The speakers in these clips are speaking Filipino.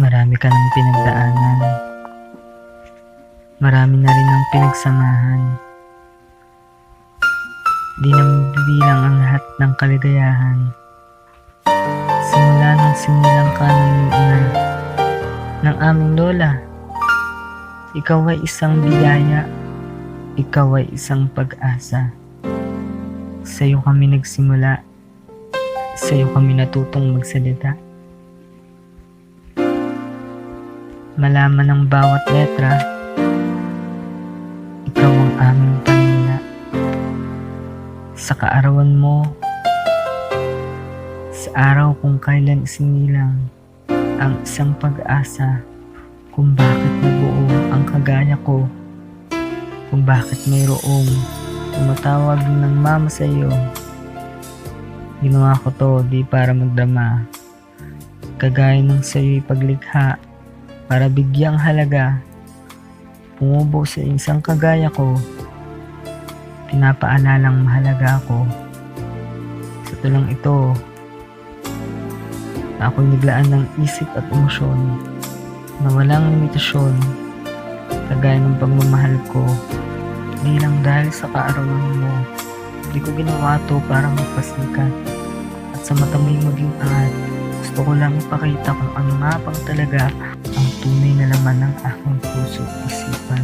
Marami ka ng pinagdaanan. Marami na rin ang pinagsamahan. Di na mabibilang ang lahat ng kaligayahan. Simula nang sinilang ka ng ina ng aming lola. Ikaw ay isang biyaya. Ikaw ay isang pag-asa. Sa'yo kami nagsimula. Sa'yo kami natutong magsalita. Malaman ng bawat letra. Ikaw ang aming panila. Sa kaarawan mo, sa araw kung kailan isinilang ang isang pag-asa kung bakit nabuo ang kagaya ko kung bakit mayroong tumatawag ng mama sa iyo ginawa ko to di para magdama kagaya ng sa iyo'y paglikha para bigyang halaga. Pumubo sa isang kagaya ko. Pinapaalalang mahalaga ako. Sa tulang ito ako'y naglaan ng isip at emosyon na walang limitasyon kagaya ng pagmamahal ko. Di lang dahil sa kaarawan mo di ko ginawa to para magpasikat. At sa mata mo'y maging angat gusto ko lang ipakita kung ano nga bang talaga tunay na laman ng aking puso at isipan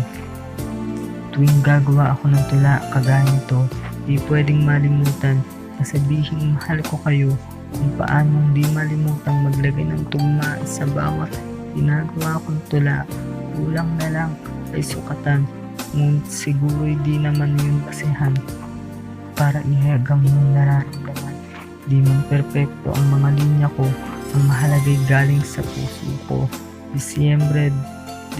tuwing gagawa ako ng tula kagaya nito di pwedeng malimutan na sabihin mahal ko kayo kung paano hindi malimutang maglagay ng tugma sa bawat ginagawa kong tula. Kulang na lang ay sukatan, ngunit siguro di naman yun basihan para ihagang yung nararamdaman. Di man perpekto ang mga linya ko, ang mahalagay galing sa puso ko. Disyembre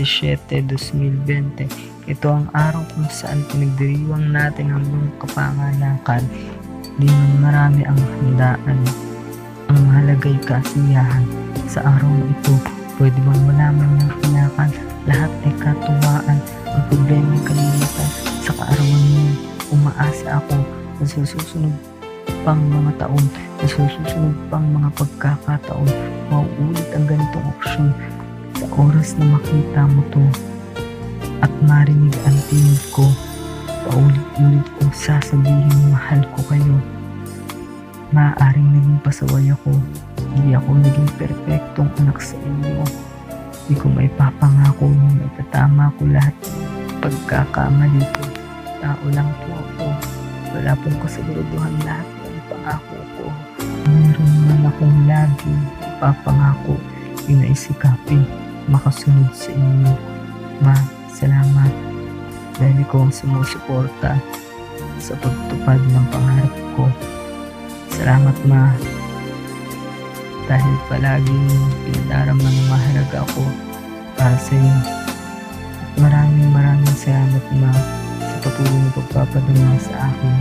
17, 2020, ito ang araw kung saan pinagdiriwang natin ang buong kapanganakan. Di man marami ang handaan ang mahalagay kasiyahan. Sa araw na ito, pwede bang malaman ng pinakan, lahat ay katuwaan, ang problema ay kalilitan. Sa kaarawan mo, umaasa ako na sa susunod pang mga taon, na sa susunod pang mga pagkakataon, mauulit ang ganitong opsyon sa oras na makita mo to at marinig ang tinig ko, paulit-ulit kong sasabihin mahal ko kayo maaaring naging pasaway ako. Hindi ako naging perpektong anak sa inyo. Hindi ko may papangako na may tatama ko lahat pagkakamali ko. Tao lang po ako. Wala pong kasiguraduhan lahat ng pangako ko. Meron man akong lagi papangako yung naisikapin makasunod sa inyo. Ma, salamat dahil ikaw ang sumusuporta sa pagtupad ng pangarap ko. Salamat ma. Dahil palaging pinadarama ng mahalaga ako para sa iyo. At maraming maraming salamat ma sa patuloy na pagpapadama sa akin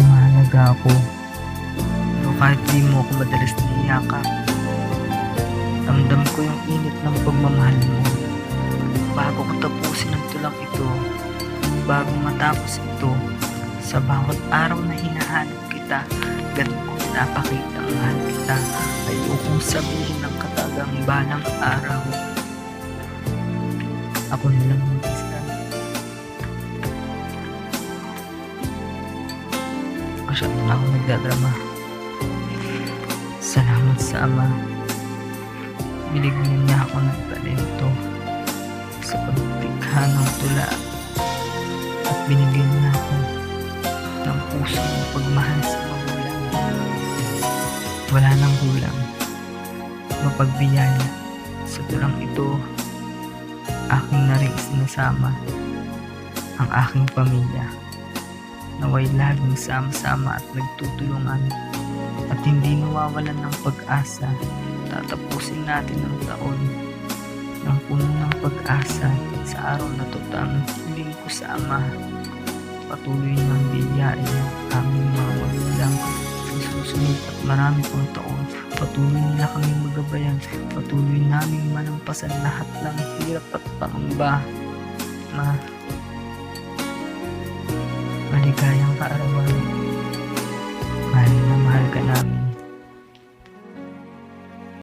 ng mahalaga ako. Pero kahit di mo ako madalas niyakap, ramdam ko yung init ng pagmamahal mo. Bago ko tapusin ang tulang ito, bago matapos ito, sa bawat araw na hinahanap kita, ganun ko pinapakita ang mahal kita. Ayokong sabihin ng katagang balang araw. Ako na lang mag-isa. Masyado na ako nagdadrama. Salamat sa Ama. Binigyan niya ako ng talento sa pagtikha ng tula at binigyan niya ako ng puso ng pagmahal sa magulang. Wala nang kulang. Mapagbiyaya sa tulang ito, aking na rin sinasama ang aking pamilya. Naway laging sama-sama at nagtutulungan at hindi nawawalan ng pag-asa. Tatapusin natin ang taon ng puno ng pag-asa sa araw na to tamang hiling ko sa Ama patuloy ng biyayain ng aming mga magulang sa susunod at marami pang taon. Patuloy nila kami magabayan. Patuloy naming malampasan lahat ng hirap at pangamba. Ma, maligayang kaarawan.